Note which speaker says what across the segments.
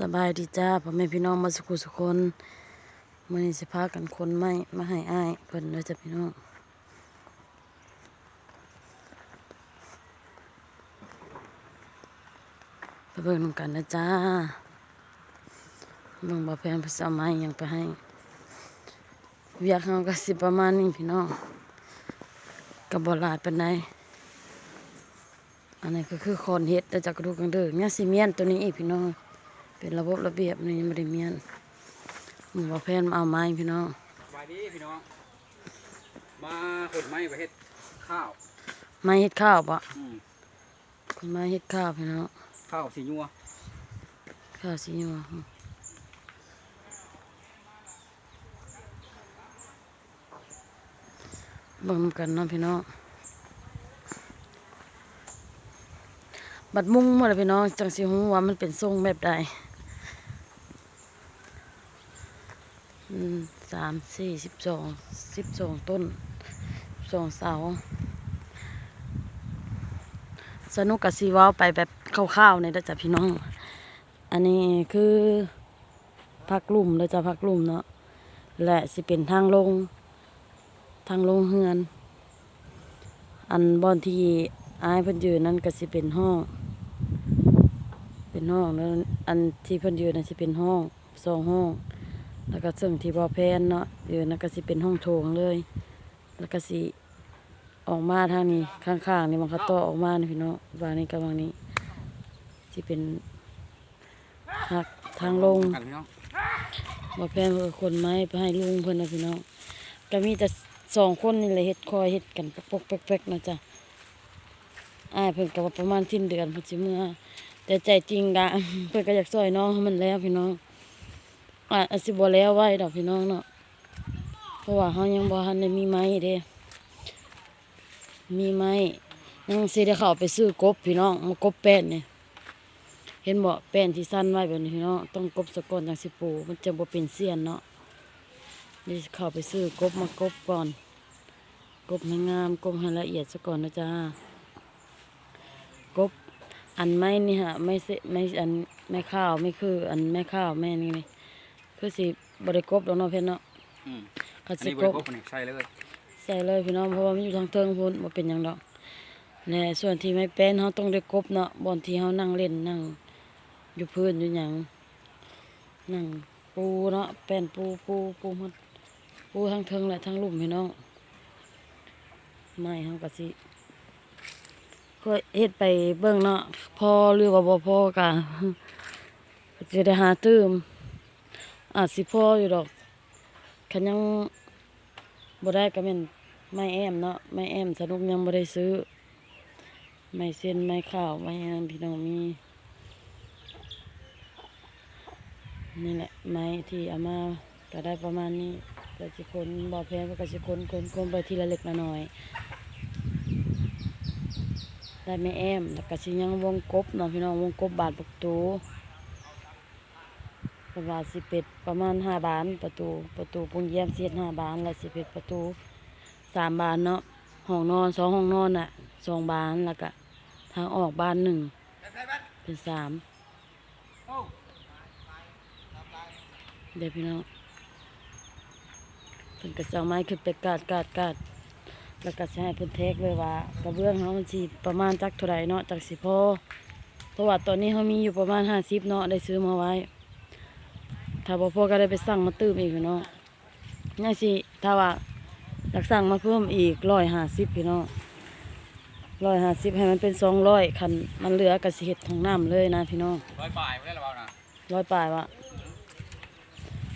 Speaker 1: สบายดีจ้าพ่อแม่พี่น้องมาสุขุสุคนมื่อนี้สิพากันคนไม้มาให้อ้ายเพิ่นเด้อจ้ะพี่น้องไปเบิ่งนกันนะจ้าเบิ่งบ่แพงภาษาไม้ยังไปให้เวียกเฮาก็สิประมาณนี้พี่น้องก็บ่หลายปานใดอันนี้ก็คือคอนเฮ็ดเด้อจากกระดูกกังเด้อเนี่ยสิเมียนตัวนี้อีกพี่น้อง เป็นระบบระเบียบนี่ยังไม่ได้เมียนหมู่บ่แพนมาเอาไม้พี่น้อง
Speaker 2: สบายดีพี่น้อง มาขนไม้ไปเฮ็ดข้าว
Speaker 1: ไม้เฮ็ดข้าวปะ
Speaker 2: อืม
Speaker 1: คนไม้เฮ็ดข้าวพี่น้อง
Speaker 2: ข้าวสีนัว
Speaker 1: ข้าวสีนัวเบิ่งนำกันเนาะพี่น้องบัดมุ้งหมดเลยพี่น้องจังสิฮู้ว่ามันเป็นทรงแบบใดอืม สามสี่สิบสองสิบสองต้นสองเสา สนุกกับซีว้าไปแบบคร่าวๆในเด้อจ้ะพี่น้อง อันนี้คือพักลุ่มเด้อจ้ะพักลุ่มเนาะและสิเป็นทางลง ทางลงเฮือน อันบอนที่อายเพิ่นยืนนั่นก็สิเป็นห้อง เป็นห้องแล้วอันที่เพิ่นยืนนั่นสิเป็นห้องสองห้อง แล้วก็ซึ่งที่บ่อแพนเนาะยืนนั่นก็สิเป็นห้องโถงเลย แล้วก็สิออกมาทางนี้ข้างๆนี่มันเขาต่อออกมานี่พี่น้องวางนี้กับวางนี้ที่เป็นหักทางลง
Speaker 2: กันพี่อ
Speaker 1: แพงเพื่อคนไม้ไปให้ลุงเพื่อนนะพี่น้องก็มีแต่สองคนนี่แหละเฮ็ดคอยเฮ็ดกันปกแป๊กๆนะจ๊ะอ้ายเพิ่นก็ว่าประมาณสิ้นเดือนเพิ่นสิเมื่อแต่ใจจริงกะเพิ่นก็อยากซอยน้องมันแล้วพี่น้อง อะอาจสิบ่แล้วไว้ดอกพี่น้องเนาะเพราะว่าเฮายังบ่ทันได้มีไม้เด้มีไหมยังสิได้เข้าไปซื้อกบพี่น้องมากบแป้นเนี่ยเห็นบ่แป้นที่สั้นไว้แบบนี้พี่น้องต้องกบสะก่อนจังสิปูมันจะบ่เป็นเสี้ยนเนาะนี่เข้าไปซื้อกบมากบก่อน กบให้งามกบให้ละเอียดซะก่อนนะจ๊ะกบอันไม้นี่ฮะไม่เสไม่อันไม่ข้าวไม่คือ อันไม่ข้าวแม่นี่ นี่คือสิบ่ได้กบดอกเนาะเพิ่นเนาะ
Speaker 2: อืม
Speaker 1: ก็
Speaker 2: อัน
Speaker 1: สิ
Speaker 2: นี้บ
Speaker 1: ก
Speaker 2: ริ
Speaker 1: บ
Speaker 2: โภคนี่ใส่เลย
Speaker 1: ใส่เลยพี่น้องเพราะว่ามันอยู่ทางเทิงพุ่นบ่เป็นหยังดอกและส่วนที่ไม่เป็นเฮาต้องได้กบเนาะบ่อนที่เฮานั่งเล่นนั่ง อยู่พื้นอยู่หยังนั่งปูเนาะแป้นปูปูปูหมดปูทางเทิงและทางลุ่มพี่น้องไม้เฮาก็สิก็เฮ็ดไปเบิ่งเนาะพอหรือว่าบ่พอก็ จะได้หาตื้ม อาจสิพออยู่ดอกคันยังบ่ได้ก็แม่นไม้แอมเนาะไม้แอมสนุกยังบ่ได้ซื้อ ไม้เส้นไม้ข้าวไม้อันนั้นพี่น้องมี นี่แหละไม้ที่เอามาก็ได้ประมาณนี้ก็สิคนบ่อแพงก็สิคนคนคนไปทีละเล็กละน้อยได้ไม้แอมแล้วก็สิยังวงกบเนาะพี่น้องวงกบบาทประ ประมาณสิเป็ดประมาณห้าบานประตูประตูปุงเยี่ยมเสียห้าบานแล้วสิเป็ดประตูสามบานเนาะห้องนอนสองห้องนอนน่ะสองบานแล้วก็ทางออกบานหนึ่งเป็นสามเดี๋ยวพี่น้องเพิ่นก็จะเอาไม้ขึ้นไปกาดกาดกาดแล้วก็จะให้เพิ่นเทคเลยว่ากระเบื้องเขามันสิประมาณจักเท่าไรเนาะจักสิพอเพราะว่าตอนนี้เขามีอยู่ประมาณห้าสิบเนาะได้ซื้อมาไว้ ถ้าบ่พอก็ได้ไปสั่งมาตื้มอีกพี่น้องนี่สิถ้าว่าอยากสั่งมาเพิ่มอีกร้อยห้าสิบพี่น้องร้อยห้าสิบให้มันเป็นสองร้อยคันมันเหลือกสิเห็ดของน้ำเลยนะพี่น้อง
Speaker 2: ร้อยปลายไม่ได้หรอเปล่านะ
Speaker 1: ร้อยปลายวะ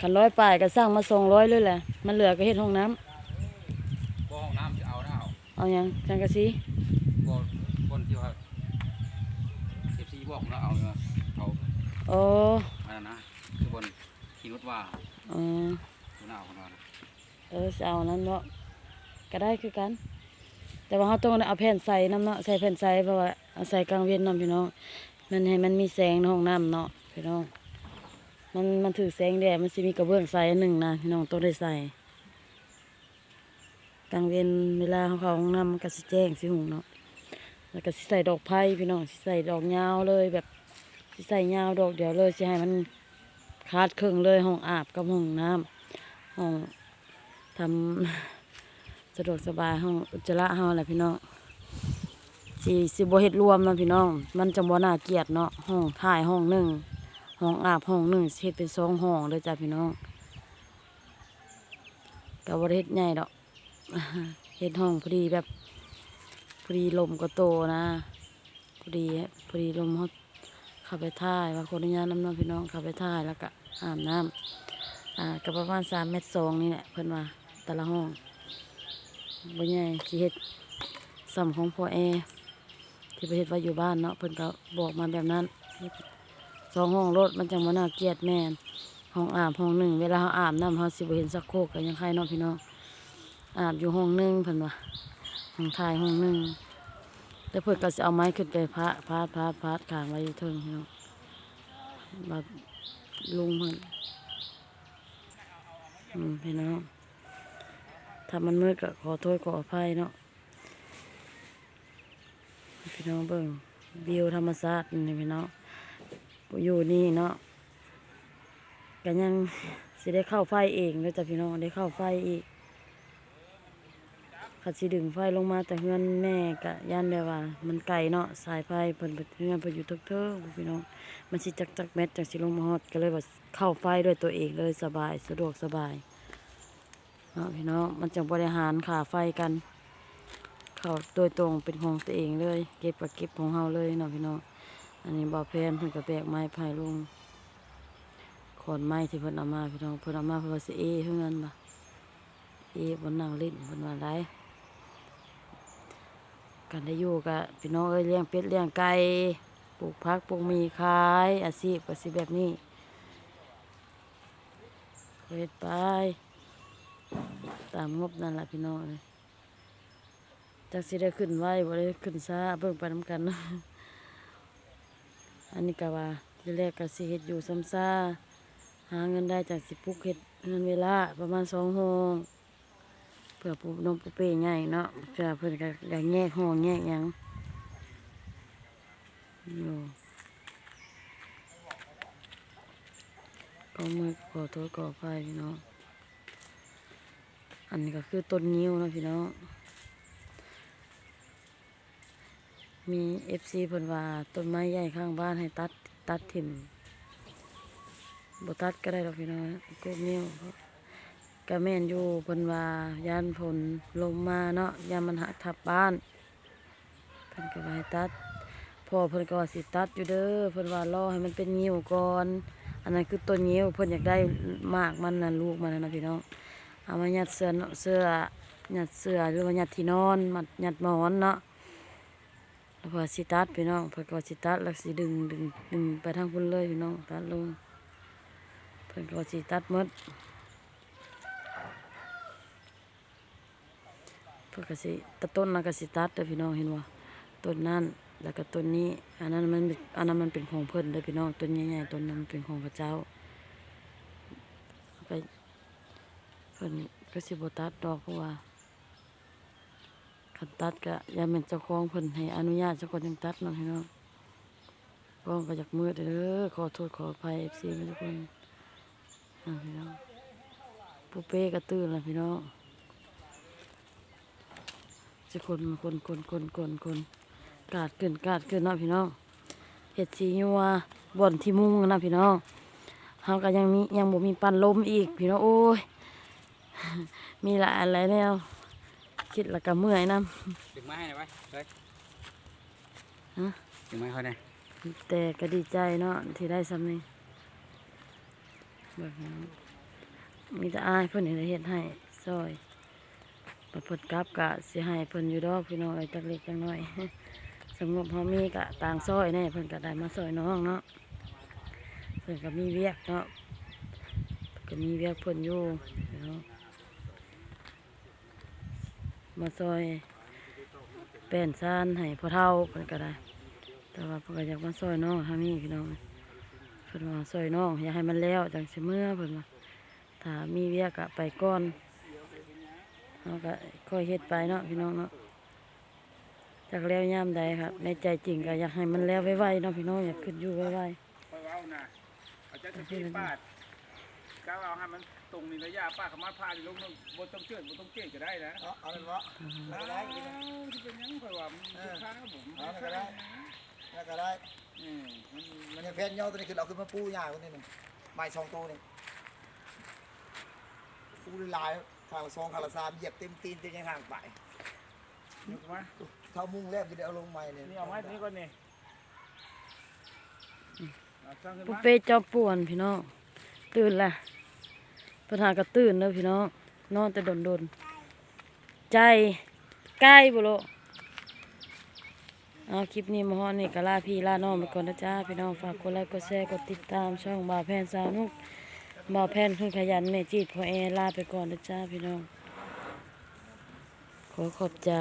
Speaker 1: คันร้อยปลายก็สั่งมาสองร้อยเลยแหละมันเหลือก็เห็ดห้องน้
Speaker 2: บ่ห้องน้ำจะเอานะเอาำ
Speaker 1: เอาหยังจังกะซี
Speaker 2: บ่คนที่ว่าเอฟซีบอกแล้วเอาเนาะเอา
Speaker 1: โอ้
Speaker 2: อันนั้นนะคือบน ขี่รถว่า
Speaker 1: เออ
Speaker 2: ตัวหน้าของเรานะ
Speaker 1: เออสิเอานั้นเนาะก็ได้คือกัน แต่ว่าเขาต้องเอาแผ่นใส่น้ำเนาะใส่แผ่นใส่เพราะว่าเอาใส่กลางเวียนน้ำพี่น้องมันให้มันมีแสงในห้องน้ำเนาะพี่น้องมันมันถือแสงแดดมันสิมีกระเบื้องใส่อันหนึ่งนะพี่น้องต้องได้ใส่กลางเวียนเวลาเขาเข้าห้องน้ำมันก็สิแจ้งสิหุงเนาะแล้วก็สิใส่ดอกไผ่พี่น้องสิใส่ดอกยาวเลยแบบสิใส่ยาวดอกเดียวเลยสิให้มัน คาดครึ่งเลยห้องอาบกับห้องน้ำห้องทำสะดวกสบายห้องอุจจาระเฮาแหละพี่น้องสิสิบเฮ็ดรวมนะพี่น้อง มันจะบ่น่าเกลียดเนาะห้องถ่ายห้องหนึ่งห้องอาบห้องหนึ่งเฮ็ดเป็นสองห้องเด้อจ้ะพี่น้องก็บ่ได้เฮ็ดใหญ่ดอกเฮ็ดห้องพอดีแบบพอดีลมก็โตนะพอดีพอดีลมเขาเข้าไปถ่ายว่าคนอนุญาตน้ำน้องพี่น้องเข้าไปถ่ายแล้วก็ อาบน้ำอ่าก็ประมาณสามเมตรสองนี่แหละเพิ่นว่าแต่ละห้องบ่ใหญ่สิเฮ็ดซ้ำของพ่อแอที่ไปเฮ็ดไว้อยู่บ้านเนาะเพิ่นก็บอกมาแบบนั้นสองห้องรถมันจังบ่น่าเกลียดแม่นห้องอาบห้องหนึ่งเวลาเฮาอาบน้ำเฮาสิบ่เห็นสักโครกก็ยังใครเนาะพี่น้องอาบอยู่ห้องหนึ่งเพิ่นว่าห้องถ่ายห้องหนึ่งแต่เพิ่นก็สิเอาไม้ขึ้นไปพาดพาดพาดพาดขางไว้อยู่เทิงพี่น้องบัด ลุงมันอืมพี่น้องถ้ามันมืดก็ขอโทษขออภัยเนาะพี่น้องเบิ่งวิวธรรมชาตินี่พี่น้องอยู่นี่เนาะก็ยังสิได้เข้าไฟเองแล้วจ้ะพี่น้องได้เข้าไฟอีก ขัดสิดึงไฟลงมาแต่เฮือนแม่กะย่านแบบว่า มันไกลเนาะสายไฟเพิ่นเพิ่นเฮือนเพิ่นอยู่เทิงๆพี่น้องมันสิจักจักเม็ดจักสิลงมาฮอดก็เลยว่าเข้าไฟด้วยตัวเองเลยสบายสะดวกสบายเนาะพี่น้องมันจังบริหารขาไฟกัน เข้าโดยตรงเป็นของตัวเองเลย เก็บกับเก็บของเฮาเลยเนาะพี่น้องอันนี้บ่อแพนเพิ่นก็แบกไม้พายลงขอนไม้ที่เพิ่นเอามาพี่น้องเพิ่นเอามาเพื่อว่าสิเอเฮือนบ่เอบนนั่งเล่นเพิ่นว่าได้ กันได้อยู่กับพี่น้องเอ้ยเลี้ยงเป็ดเลี้ยงไก่ปลูกพักปลูกมีขายอาชีพก็สิแบบนี้เฮ็ดไป ตามงบนั่นแหละพี่น้องเอ้ยจักสิได้ขึ้นไว้บ่ได้ขึ้นช้าเบิ่งไปนำกันอันนี้ก็ว่าทีแรกก็สิเฮ็ดอยู่ซ้ำซาหาเงินได้จากสิปลูกเฮ็ดเงินเวลาประมาณสองโมง เพื่อปูนมปูเป้ใหญ่เนาะเพื่อเพื่อนก็อยากแยกห้องแยกหยังอยู่ก็มือขอโทษขออภัยพี่น้องอันนี้ก็คือต้นนิ้วนะพี่น้องมีเอฟซีเพิ่นว่าต้นไม้ใหญ่ข้างบ้านให้ตัดตัดถิ่มบ่ตัดก็ได้ดอกพี่น้องกบนิ้ว ก็แม่นอยู่เพิ่นว่าย่านฝนลงมาเนาะยามมันหักทับบ้านเพิ่นก็ว่าให้ตัดพอเพิ่นก็ว่าสิตัดอยู่เด้อเพิ่นว่ารอให้มันเป็นงิ้วก่อน อันนั้นคือต้นงิ้วเพิ่นอยากได้มากมันน่ะลูกมันนะพี่น้องเอามายัดเสื้อเนาะเสื้อยัดเสื้อหรือว่ายัดที่นอนมัดยัดหมอนเนาะแล้วพอสิตัดพี่น้องพิ่นก็สิตัดแล้วสิดึงดึงดึงไปทางพุ่นเลยพี่น้องตัดลงเพิ่นก็สิตัดมด เพื่อกสิตะต้นนั้นกสิตัดเด้อพี่น้องเห็นว่าต้นนั้นแล้วก็ต้นนี้ อันนั้นมันอันนั้นมันเป็นของเพิ่นเด้อพี่น้องต้นใหญ่ๆต้นนั้นเป็นของพระเจ้าไปเพิ่นก็สิบ่ตัดดอกเพราะว่าคันตัดก็อย่าแม่นเจ้าของเพิ่นให้อนุญาตเจ้าของจังตัดเนาะพี่น้องก้องก็จากมือเด้อขอโทษขออภัย FC ทุกคนพี่น้องปูเป้ก็ตื่นแล้วพี่น้อง จะคนคนคนคนคนคนกาดขึ้นกาดขึ้นเนาะพี่น้องเห็ดสีนัวบ่อนที่มุงนะพี่น้องเฮาก็ยังมียังบ่มีปันลมอีก พี่น้องโอ้ยมีหลายอะไรแนวคิดแล้วก็เมื่อยนํ
Speaker 2: ดึงไม้ให้หน่อยไว้เลย
Speaker 1: ฮะ
Speaker 2: ดึงไม้เขาได้
Speaker 1: แต่ก็ดีใจเนาะที่ได้สำนี้แบบนั้นมีแต่อายเพิ่นนี่ได้เฮ็ดให้ซอย ปะเพิ่นกลับกะเสิให้เพิ่นอยู่ดอกพี่น้องไอ้จักเล็กจักน้อยสงบเฮามีกะต่างซอยแน่เพิ่นก็ได้มาซอยน้องเนาะเพิ่นก็มีเวียกเนาะก็มีเวียกเพิ่นอยู่เนาะมาซอยแป้นซานให้พ่อเฒ่าเพิ่นก็ได้ แต่ว่าเพิ่นก็อยากมาซอยน้องทางนี้พี่น้องเพิ่นว่าซอยน้องอยากให้มันแล้วจังสิเมื่อเพิ่นว่าถ้ามีเวียกก็ไปก่อน เฮาก็ค่อยเฮ็ดไปเนาะพี่น้องเนาะจากแล้วย่ามใดครับ ในใจจริงก็อยากให้มันแล้วไวๆเนาะพี่น้องอยากขึ้นอยู่ไวๆ
Speaker 2: นะเอาใจสตีปาดก้าวเอาให้มันตรงในระยะป้าขมาพาดิลงนึงบนต้องเจือบนต้องเจือนก็ได้นะ
Speaker 3: เอาเอาเป็นวะ
Speaker 2: เอา
Speaker 3: เอาก็
Speaker 2: ได้
Speaker 3: ได้
Speaker 2: ที่เป็นยังคอยว่ามันค้าผม
Speaker 3: เอาก็ได้แล้วก็ได้
Speaker 2: อืมมัน
Speaker 3: มันแพนย่อตัวนี้คือเอาขึ้นมาปูยาคนนี้หนึ่งไม้สองตัวนี่ปูลาย ข้างละสองข้างละสามเหยียบเต็มตีนเต็มยังห่างไป
Speaker 2: ยกมา
Speaker 3: เข้ามุ้งแลบจะได้เอาลงไม้เนี่ย
Speaker 2: นี่เอาไม้นี้ก่อนนี่เอาสร้างขึ้น
Speaker 1: ปุ
Speaker 2: มา
Speaker 1: เป้เจ้าป่วนพี่น้องตื่นละปัญหาก็ตื่นเด้อพี่น้องนอนแต่ดนๆใจใกล้บ่โลเอาคลิปนี้มาฮอดนี่ก็ลาพี่ลาน้องไปก่อนนะจ้าพี่น้องฝากกดไลค์กดแชร์กดติดตามช่องบ่าวแพนสาวนุก บ่าวแพนคนขยันแม่จีดพอแอลาไปก่อนนะจ้าพี่น้อง ขอขอบใจ